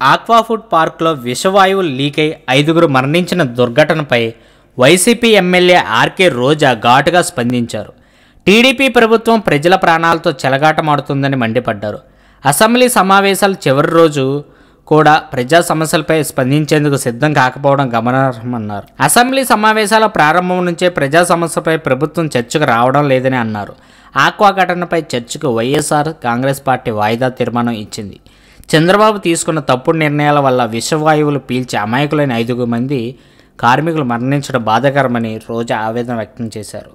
Aqua food పార్క్లో విషవాయువు leak అయి ఐదుగురు మరణించిన దుర్ఘటనపై వైసీపీ ఎమ్మెల్యే ఆర్కే రోజా ఘాటుగా స్పందించారు. టీడీపీ ప్రభుత్వం ప్రజల ప్రాణాలతో చెలగాటమాడుతుందని మండిపడ్డారు. అసెంబ్లీ సమావేశాల చివరి రోజు కూడా ప్రజా సమస్యలపై స్పందించేందుకు సిద్ధం కాకపోవడం గమనార్హమన్నారు. అసెంబ్లీ సమావేశాల ప్రారంభం నుంచే ప్రజా సమస్యపై ప్రభుత్వం చర్చకు రావడం లేదని అన్నారు. ఆక్వా ఘటనపై చర్చకు వైఎస్ఆర్ కాంగ్రెస్ పార్టీ వాయిదా తీర్మానం ఇచ్చింది. చంద్రబాబు తీసుకున్న తప్పుడు నిర్ణయాల వల్ల విషవాయువులు పీల్చి అమాయకులైన ఐదుగురు మంది కార్మికులు మరణించడం బాధాకరమని రోజా ఆవేదన వ్యక్తం చేశారు.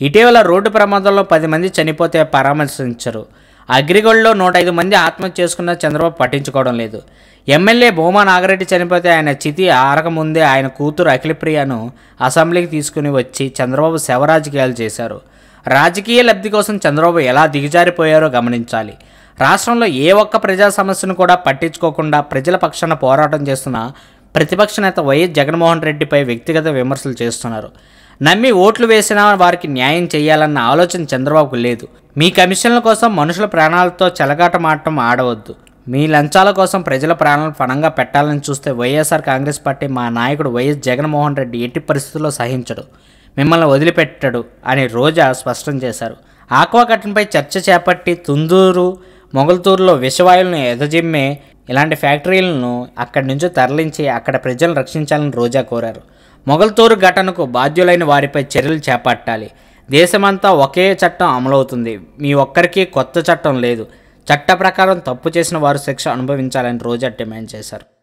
ఇటీవల రోడ్డు ప్రమాదంలో పది మంది చనిపోతే పరామర్శించరు. అగ్రిగోల్డ్లో నూట ఐదు మంది ఆత్మహత్య చేసుకున్న చంద్రబాబు పట్టించుకోవడం లేదు. ఎమ్మెల్యే భూమా నాగరెడ్డి చనిపోతే ఆయన చితి ఆరకముందే ఆయన కూతురు అఖిలప్రియను అసెంబ్లీకి తీసుకుని వచ్చి చంద్రబాబు శవ రాజకీయాలు చేశారు. రాజకీయ లబ్ధి కోసం చంద్రబాబు ఎలా దిగజారిపోయారో గమనించాలి. రాష్ట్రంలో ఏ ఒక్క ప్రజా సమస్యను కూడా పట్టించుకోకుండా ప్రజల పక్షాన పోరాటం చేస్తున్న ప్రతిపక్ష నేత వైఎస్ జగన్మోహన్ రెడ్డిపై వ్యక్తిగత విమర్శలు చేస్తున్నారు. నమ్మి ఓట్లు వేసినా వారికి న్యాయం చేయాలన్న ఆలోచన చంద్రబాబుకు లేదు. మీ కమిషన్ల కోసం మనుషుల ప్రాణాలతో చెలగాటమాడటం ఆడవద్దు. మీ లంచాల కోసం ప్రజల ప్రాణాలను పణంగా పెట్టాలని చూస్తే వైఎస్ఆర్ కాంగ్రెస్ పార్టీ మా నాయకుడు వైఎస్ జగన్మోహన్ రెడ్డి ఎట్టి పరిస్థితుల్లో సహించడు. మిమ్మల్ని వదిలిపెట్టడు అని రోజా స్పష్టం చేశారు. ఆక్వా చర్చ చేపట్టి తుందూరు మొగల్తూరులో విషవాయువులను ఎదజిమ్మే ఇలాంటి ఫ్యాక్టరీలను అక్కడి నుంచి తరలించి అక్కడ ప్రజలను రక్షించాలని రోజా కోరారు. మొగల్తూరు ఘటనకు బాధ్యులైన వారిపై చర్యలు చేపట్టాలి. దేశమంతా ఒకే చట్టం అమలవుతుంది. మీ ఒక్కరికి కొత్త చట్టం లేదు. చట్ట ప్రకారం తప్పు చేసిన వారు శిక్ష అనుభవించాలని రోజా డిమాండ్ చేశారు.